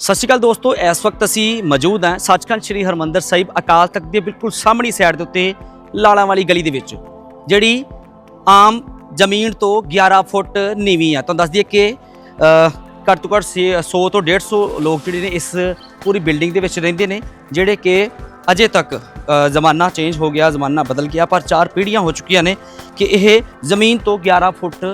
ਸਤਿ ਸ਼੍ਰੀ ਅਕਾਲ ਦੋਸਤੋ, ਇਸ ਵਕਤ ਅਸੀਂ ਮੌਜੂਦ ਹਾਂ ਸੱਚਖੰਡ ਸ੍ਰੀ ਹਰਮੰਦਰ ਸਾਹਿਬ ਅਕਾਲ ਤਖਤ ਦੇ ਬਿਲਕੁਲ ਸਾਹਮਣੀ ਸਾਈਡ ਦੇ ਉੱਤੇ ਲਾਲਾਂ ਵਾਲੀ ਗਲੀ ਦੇ ਵਿੱਚ, ਜਿਹੜੀ ਆਮ ਜ਼ਮੀਨ ਤੋਂ 11 ਫੁੱਟ ਨੀਵੀਂ ਆ। ਤੁਹਾਨੂੰ ਦੱਸ ਦਈਏ ਕਿ ਘੱਟ ਤੋਂ ਘੱਟ ਛੇ- 100 ਤੋਂ 150 ਲੋਕ ਜਿਹੜੇ ਨੇ ਇਸ ਪੂਰੀ ਬਿਲਡਿੰਗ ਦੇ ਵਿੱਚ ਰਹਿੰਦੇ ਨੇ, ਜਿਹੜੇ ਕਿ ਅਜੇ ਤੱਕ ਜ਼ਮਾਨਾ ਚੇਂਜ ਹੋ ਗਿਆ, ਜ਼ਮਾਨਾ ਬਦਲ ਗਿਆ, ਪਰ ਚਾਰ ਪੀੜ੍ਹੀਆਂ ਹੋ ਚੁੱਕੀਆਂ ਨੇ ਕਿ ਇਹ ਜ਼ਮੀਨ ਤੋਂ 11 ਫੁੱਟ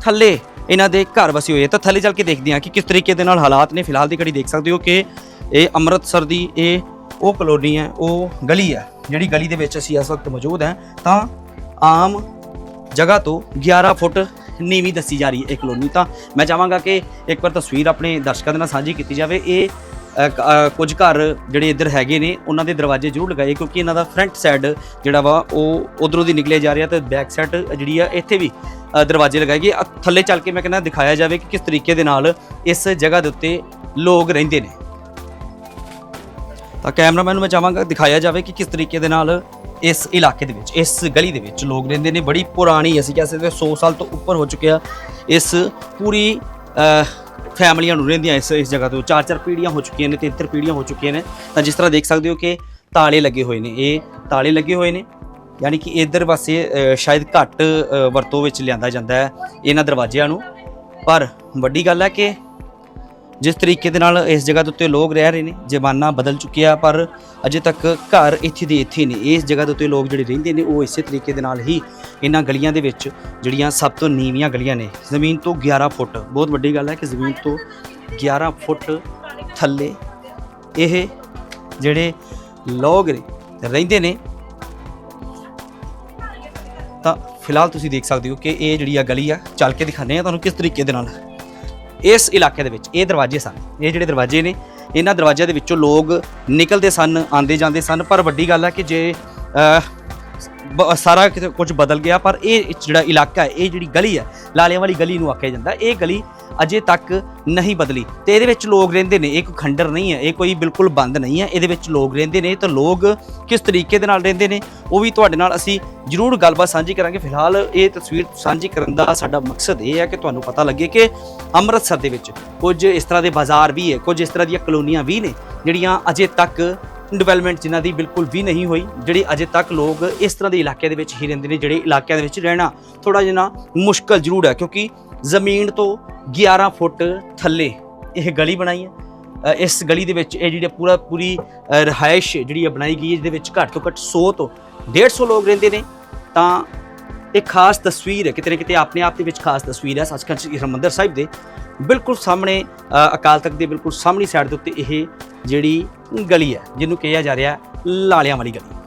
ਥੱਲੇ ਇਹਨਾਂ ਦੇ ਘਰ ਵਸੇ ਹੋਏ ਆ। ਤਾਂ ਥੱਲੇ ਚੱਲ ਕੇ ਦੇਖਦੇ ਹਾਂ ਕਿ ਕਿਸ ਤਰੀਕੇ ਦੇ ਨਾਲ ਹਾਲਾਤ ਨੇ। ਫਿਲਹਾਲ ਦੀ ਘੜੀ ਦੇਖ ਸਕਦੇ ਹੋ ਕਿ ਇਹ ਅੰਮ੍ਰਿਤਸਰ ਦੀ ਇਹ ਉਹ ਕਲੋਨੀ ਹੈ, ਉਹ ਗਲੀ ਹੈ, ਜਿਹੜੀ ਗਲੀ ਦੇ ਵਿੱਚ ਅਸੀਂ ਇਸ ਵਕਤ ਮੌਜੂਦ ਹਾਂ। ਤਾਂ ਆਮ ਜਗ੍ਹਾ ਤੋਂ 11 ਫੁੱਟ ਨੀਵੀਂ ਦੱਸੀ ਜਾ ਰਹੀ ਹੈ ਇਹ ਕਲੋਨੀ। ਤਾਂ ਮੈਂ ਚਾਹਾਂਗਾ ਕਿ ਇੱਕ ਵਾਰ ਤਸਵੀਰ ਆਪਣੇ ਦਰਸ਼ਕਾਂ ਦੇ ਨਾਲ ਸਾਂਝੀ ਕੀਤੀ ਜਾਵੇ। ਇਹ ਕੁਝ ਘਰ ਜਿਹੜੇ ਇੱਧਰ ਹੈਗੇ ਨੇ, ਉਹਨਾਂ ਦੇ ਦਰਵਾਜ਼ੇ ਜ਼ਰੂਰ ਲਗਾਏ ਕਿਉਂਕਿ ਇਹਨਾਂ ਦਾ ਫਰੰਟ ਸਾਈਡ ਜਿਹੜਾ ਵਾ, ਉਹ ਉਧਰੋਂ ਦੀ ਨਿਕਲੇ ਜਾ ਰਿਹਾ ਤੇ ਬੈਕ ਸਾਈਡ ਜਿਹੜੀ ਆ, ਇੱਥੇ ਵੀ ਦਰਵਾਜ਼ੇ ਲਗਾਏ ਗਏ। ਥੱਲੇ ਚੱਲ ਕੇ ਮੈਂ ਕਹਿੰਦਾ ਦਿਖਾਇਆ ਜਾਵੇ ਕਿ ਕਿਸ ਤਰੀਕੇ ਦੇ ਨਾਲ ਇਸ ਜਗ੍ਹਾ ਦੇ ਉੱਤੇ ਲੋਕ ਰਹਿੰਦੇ ਨੇ। ਤਾਂ ਕੈਮਰਾਮੈਨ ਨੂੰ ਮੈਂ ਚਾਹਾਂਗਾ ਦਿਖਾਇਆ ਜਾਵੇ ਕਿ ਕਿਸ ਤਰੀਕੇ ਦੇ ਨਾਲ ਇਸ ਇਲਾਕੇ ਦੇ ਵਿੱਚ, ਇਸ ਗਲੀ ਦੇ ਵਿੱਚ ਲੋਕ ਰਹਿੰਦੇ ਨੇ। ਬੜੀ ਪੁਰਾਣੀ, ਅਸੀਂ ਕਹਿ ਸਕਦੇ ਹਾਂ 100 ਸਾਲ ਤੋਂ ਉੱਪਰ ਹੋ ਚੁੱਕਿਆ ਇਸ ਪੂਰੀ ਫੈਮਲੀਆਂ ਨੂੰ ਰਹਿੰਦੀਆਂ ਇਸ ਇਸ ਜਗ੍ਹਾ ਤੋਂ। ਚਾਰ ਚਾਰ ਪੀੜ੍ਹੀਆਂ ਹੋ ਚੁੱਕੀਆਂ ਨੇ, ਤਿੰਨ ਤਿੰਨ ਪੀੜ੍ਹੀਆਂ ਹੋ ਚੁੱਕੀਆਂ ਨੇ। ਤਾਂ ਜਿਸ ਤਰ੍ਹਾਂ ਦੇਖ ਸਕਦੇ ਹੋ ਕਿ ਤਾਲੇ ਲੱਗੇ ਹੋਏ ਨੇ। ਇਹ ਤਾਲੇ ਲੱਗੇ ਹੋਏ ਨੇ। ਯਾਨੀ ਕਿ ਇਧਰ ਪਾਸੇ ਸ਼ਾਇਦ ਘੱਟ ਵਰਤੋਂ ਵਿੱਚ ਲਿਆਂਦਾ ਜਾਂਦਾ ਹੈ ਇਹਨਾਂ ਦਰਵਾਜ਼ਿਆਂ ਨੂੰ। ਪਰ ਵੱਡੀ ਗੱਲ ਹੈ ਕਿ ਜਿਸ ਤਰੀਕੇ ਦੇ ਨਾਲ ਇਸ ਜਗ੍ਹਾ ਦੇ ਉੱਤੇ ਲੋਕ ਰਹਿ ਰਹੇ ਨੇ, ਜ਼ਮਾਨਾ ਬਦਲ ਚੁੱਕਿਆ, ਪਰ ਅਜੇ ਤੱਕ ਘਰ ਇੱਥੇ ਦੇ ਇੱਥੇ ਨੇ ਇਸ ਜਗ੍ਹਾ ਦੇ ਉੱਤੇ ਲੋਕ ਜਿਹੜੇ ਰਹਿੰਦੇ ਨੇ, ਉਹ ਇਸੇ ਤਰੀਕੇ ਦੇ ਨਾਲ ਹੀ ਇਹਨਾਂ ਗਲੀਆਂ ਦੇ ਵਿੱਚ ਜਿਹੜੀਆਂ ਸਭ ਤੋਂ ਨੀਵੀਆਂ ਗਲੀਆਂ ਨੇ, ਜ਼ਮੀਨ ਤੋਂ 11 ਫੁੱਟ, ਬਹੁਤ ਵੱਡੀ ਗੱਲ ਹੈ ਕਿ ਜ਼ਮੀਨ ਤੋਂ 11 ਫੁੱਟ ਥੱਲੇ ਇਹ ਜਿਹੜੇ ਲੋਕ ਰਹਿੰਦੇ ਨੇ, ਤਾਂ ਫਿਲਹਾਲ ਤੁਸੀਂ ਦੇਖ ਸਕਦੇ ਹੋ ਕਿ ਇਹ ਜਿਹੜੀ ਆ ਗਲੀ ਆ, ਚੱਲ ਕੇ ਦਿਖਾਉਂਦੇ ਆ ਤੁਹਾਨੂੰ ਕਿਸ ਤਰੀਕੇ ਦੇ ਨਾਲ। ਇਸ ਇਲਾਕੇ ਦੇ ਵਿੱਚ, ਇਹ ਦਰਵਾਜ਼ੇ ਸਨ, ਇਹ ਜਿਹੜੇ ਦਰਵਾਜ਼ੇ ਨੇ, ਇਹਨਾਂ ਦਰਵਾਜ਼ਿਆਂ ਦੇ ਵਿੱਚੋਂ ਲੋਕ ਨਿਕਲਦੇ ਸਨ, ਆਉਂਦੇ ਜਾਂਦੇ ਸਨ, ਪਰ ਵੱਡੀ ਗੱਲ ਹੈ ਕਿ ਜੇ ਸਾਰਾ ਕੁਝ ਬਦਲ ਗਿਆ, ਪਰ ਇਹ ਜਿਹੜਾ ਇਲਾਕਾ ਹੈ, ਇਹ ਜਿਹੜੀ ਗਲੀ ਹੈ, ਲਾਲਿਆਂ ਵਾਲੀ ਗਲੀ ਨੂੰ ਆਖਿਆ ਜਾਂਦਾ, ਇਹ ਗਲੀ ਅਜੇ ਤੱਕ ਨਹੀਂ ਬਦਲੀ। ਤੇ ਇਹਦੇ ਵਿੱਚ ਲੋਕ ਰਹਿੰਦੇ ਨੇ, ਇਹ ਕੋਈ ਖੰਡਰ ਨਹੀਂ ਹੈ, ਇਹ ਕੋਈ ਬਿਲਕੁਲ ਬੰਦ ਨਹੀਂ ਹੈ, ਇਹਦੇ ਵਿੱਚ ਲੋਕ ਰਹਿੰਦੇ ਨੇ, ਤਾਂ ਲੋਕ ਕਿਸ ਤਰੀਕੇ ਦੇ ਨਾਲ ਰਹਿੰਦੇ ਨੇ, ਉਹ ਵੀ ਤੁਹਾਡੇ ਨਾਲ ਅਸੀਂ ਜ਼ਰੂਰ ਗੱਲਬਾਤ ਸਾਂਝੀ ਕਰਾਂਗੇ। ਫਿਲਹਾਲ ਇਹ ਤਸਵੀਰ ਸਾਂਝੀ ਕਰਨ ਦਾ ਸਾਡਾ ਮਕਸਦ ਇਹ ਹੈ ਕਿ ਤੁਹਾਨੂੰ ਪਤਾ ਲੱਗੇ ਕਿ ਅੰਮ੍ਰਿਤਸਰ ਦੇ ਵਿੱਚ ਕੁਝ ਇਸ ਤਰ੍ਹਾਂ ਦੇ ਬਾਜ਼ਾਰ ਵੀ ਹੈ, ਕੁਝ ਇਸ ਤਰ੍ਹਾਂ ਦੀਆਂ ਕਲੋਨੀਆਂ ਵੀ ਨੇ, ਜਿਹੜੀਆਂ ਅਜੇ ਤੱਕ ਡਿਵੈਲਪਮੈਂਟ ਜਿਨ੍ਹਾਂ ਦੀ ਬਿਲਕੁਲ ਵੀ ਨਹੀਂ ਹੋਈ ਜਿਹੜੀ ਅਜੇ ਤੱਕ ਲੋਕ ਇਸ ਤਰ੍ਹਾਂ ਦੇ ਇਲਾਕੇ ਦੇ ਵਿੱਚ ਹੀ ਰਹਿੰਦੇ ਨੇ ਜਿਹੜੇ ਇਲਾਕਿਆਂ ਦੇ ਵਿੱਚ ਰਹਿਣਾ ਥੋੜਾ ਜਿਹਾ ਮੁਸ਼ਕਲ ਜ਼ਰੂਰ ਹੈ ਕਿਉਂਕਿ ਜ਼ਮੀਨ ਤੋਂ 11 ਫੁੱਟ ਥੱਲੇ ਇਹ ਗਲੀ ਬਣਾਈ ਹੈ। ਇਸ ਗਲੀ ਦੇ ਵਿੱਚ ਇਹ ਜਿਹੜੀ ਪੂਰਾ ਪੂਰੀ ਅ, ਰਿਹਾਇਸ਼ ਜਿਹੜੀ ਹੈ ਬਣਾਈ ਗਈ ਹੈ ਜਿਹਦੇ ਵਿੱਚ ਘੱਟ ਤੋਂ ਘੱਟ 100 ਤੋਂ 150 ਲੋਕ ਰਹਿੰਦੇ ਨੇ। ਤਾਂ ਇੱਕ ਖਾਸ ਤਸਵੀਰ ਹੈ, ਕਿਤੇ ਨਾ ਕਿਤੇ ਆਪਣੇ ਆਪ ਦੇ ਵਿੱਚ ਖਾਸ ਤਸਵੀਰ ਹੈ, ਸੱਚਖੰਡ ਸ੍ਰੀ ਹਰਿਮੰਦਰ ਸਾਹਿਬ ਦੇ। ਬਿਲਕੁਲ ਸਾਹਮਣੇ ਅਕਾਲ ਤਖਤ ਦੇ ਬਿਲਕੁਲ ਸਾਹਮਣੀ ਸਾਈਡ ਦੇ ਉੱਤੇ ਇਹ ਜਿਹੜੀ ਗਲੀ ਹੈ, ਜਿਹਨੂੰ ਕਿਹਾ ਜਾ ਰਿਹਾ ਲਾਲਿਆਂ ਵਾਲੀ ਗਲੀ।